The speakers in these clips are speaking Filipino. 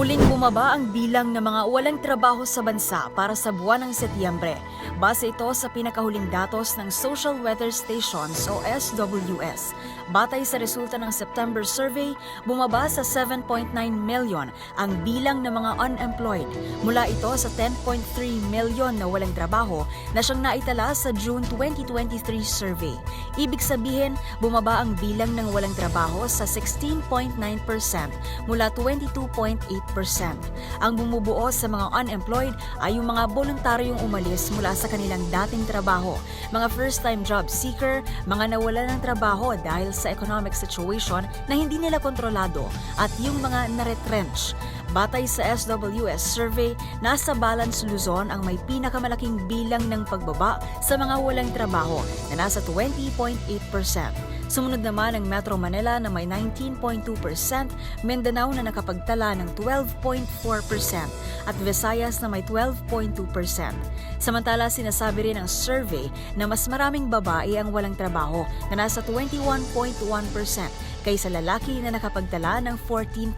Muling bumaba ang bilang ng mga walang trabaho sa bansa para sa buwan ng Setyembre. Base ito sa pinakahuling datos ng Social Weather Stations o SWS. Batay sa resulta ng September survey, bumaba sa 7.9 million ang bilang ng mga unemployed. Mula ito sa 10.3 million na walang trabaho na siyang naitala sa June 2023 survey. Ibig sabihin, bumaba ang bilang ng walang trabaho sa 16.9% mula 22.8%. Ang bumubuo sa mga unemployed ay yung mga voluntaryong umalis mula sa kanilang dating trabaho, mga first-time job seeker, mga nawala ng trabaho dahil sa economic situation na hindi nila kontrolado, at yung mga naretrench. Batay sa SWS survey, nasa Balance Luzon ang may pinakamalaking bilang ng pagbaba sa mga walang trabaho na nasa 20.8%. Sumunod naman ang Metro Manila na may 19.2%, Mindanao na nakapagtala ng 12.4% at Visayas na may 12.2%. Samantala, sinasabi rin ng survey na mas maraming babae ang walang trabaho na nasa 21.1% kaysa lalaki na nakapagtala ng 14%.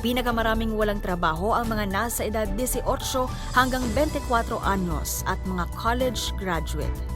Pinakamaraming walang trabaho ang mga nasa edad 18 hanggang 24 anyos at mga college graduate.